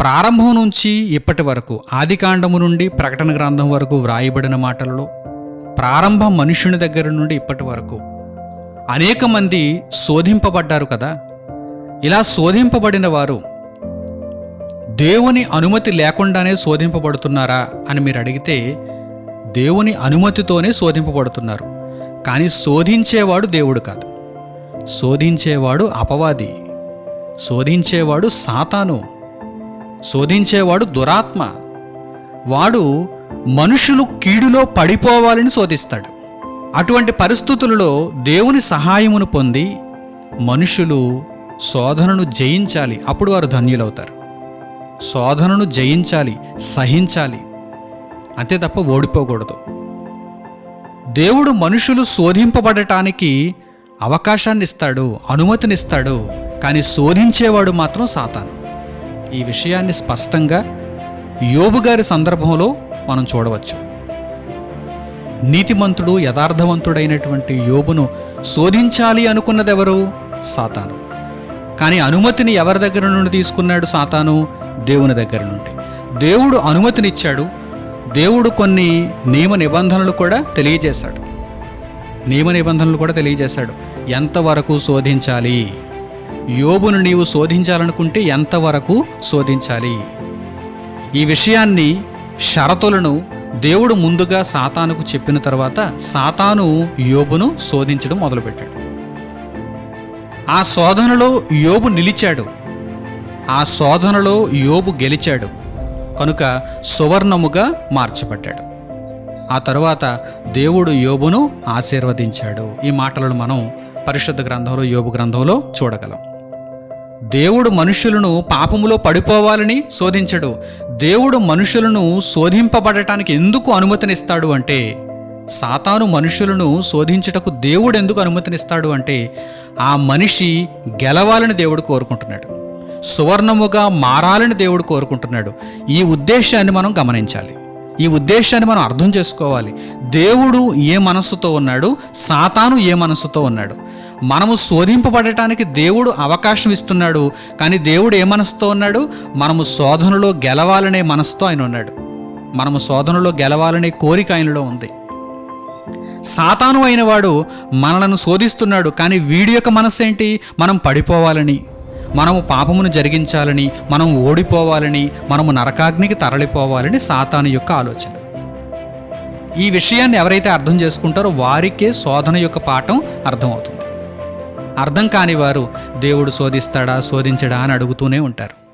ప్రారంభం నుంచి ఇప్పటి వరకు ఆదికాండము నుండి ప్రకటన గ్రంథం వరకు వ్రాయబడిన మాటల్లో ప్రారంభ మనుష్యుని దగ్గర నుండి ఇప్పటి వరకు అనేక మంది శోధింపబడ్డారు కదా. ఇలా శోధింపబడిన వారు దేవుని అనుమతి లేకుండానే శోధింపబడుతున్నారా అని మీరు అడిగితే దేవుని అనుమతితోనే శోధింపబడుతున్నారు. కానీ శోధించేవాడు దేవుడు కాదు. శోధించేవాడు అపవాది. శోధించేవాడు సాతాను. శోధించేవాడు దురాత్మ. వాడు మనుషులు కీడులో పడిపోవాలని శోధిస్తాడు. అటువంటి పరిస్థితులలో దేవుని సహాయమును పొంది మనుషులు శోధనను జయించాలి. అప్పుడు వారు ధన్యులవుతారు. శోధనను జయించాలి సహించాలి. అంతే తప్ప ఓడిపోకూడదు. దేవుడు మనుషులు శోధింపబడటానికి అవకాశాన్ని ఇస్తాడు అనుమతినిస్తాడు కానీ శోధించేవాడు మాత్రం సాతాను. ఈ విషయాన్ని స్పష్టంగా యోబు గారి సందర్భంలో మనం చూడవచ్చు. నీతిమంతుడు యథార్థవంతుడైనటువంటి యోబును శోధించాలి అనుకున్నదెవరు? సాతాను. కానీ అనుమతిని ఎవరి దగ్గర నుండి తీసుకున్నాడు సాతాను? దేవుని దగ్గర నుండి. దేవుడు అనుమతినిచ్చాడు. దేవుడు కొన్ని నియమ నిబంధనలు కూడా తెలియజేశాడు. నియమ నిబంధనలు కూడా తెలియజేశాడు. ఎంతవరకు శోధించాలి? యోబును నీవు శోధించాలనుకుంటే ఎంతవరకు శోధించాలి? ఈ విషయాన్ని షరతులను దేవుడు ముందుగా సాతానుకు చెప్పిన తర్వాత సాతాను యోబును శోధించడం మొదలుపెట్టాడు. ఆ శోధనలో యోబు నిలిచాడు. ఆ శోధనలో యోబు గెలిచాడు. కనుక సువర్ణముగా మార్చబడ్డాడు. ఆ తరువాత దేవుడు యోబును ఆశీర్వదించాడు. ఈ మాటలను మనం పరిశుద్ధ గ్రంథంలో యోగు గ్రంథంలో చూడగలం. దేవుడు మనుషులను పాపములో పడిపోవాలని శోధించడు. దేవుడు మనుషులను శోధింపబడటానికి ఎందుకు అనుమతినిస్తాడు అంటే సాతాను మనుషులను శోధించుటకు దేవుడు ఎందుకు అనుమతినిస్తాడు అంటే ఆ మనిషి గెలవాలని దేవుడు కోరుకుంటున్నాడు. సువర్ణముగా మారాలని దేవుడు కోరుకుంటున్నాడు. ఈ ఉద్దేశాన్ని మనం గమనించాలి. ఈ ఉద్దేశాన్ని మనం అర్థం చేసుకోవాలి. దేవుడు ఏ మనస్సుతో ఉన్నాడు? సాతాను ఏ మనస్సుతో ఉన్నాడు? మనము శోధింపబడటానికి దేవుడు అవకాశం ఇస్తున్నాడు కానీ దేవుడు ఏ మనసుతో ఉన్నాడు? మనము శోధనలో గెలవాలనే మనసుతో ఆయన ఉన్నాడు. మనము శోధనలో గెలవాలనే కోరిక ఆయనలో ఉంది. సాతాను అయిన వాడు మనలను శోధిస్తున్నాడు కానీ వీడి యొక్క మనసు ఏంటి మనం పడిపోవాలని మనము పాపమును జరిగించాలని మనం ఓడిపోవాలని మనము నరకాగ్నికి తరలిపోవాలని సాతాను యొక్క ఆలోచన. ఈ విషయాన్ని ఎవరైతే అర్థం చేసుకుంటారో వారికే శోధన యొక్క పాఠం అర్థమవుతుంది. అర్థం కాని వారు దేవుడు శోధిస్తాడా శోధించడా అని అడుగుతూనే ఉంటారు.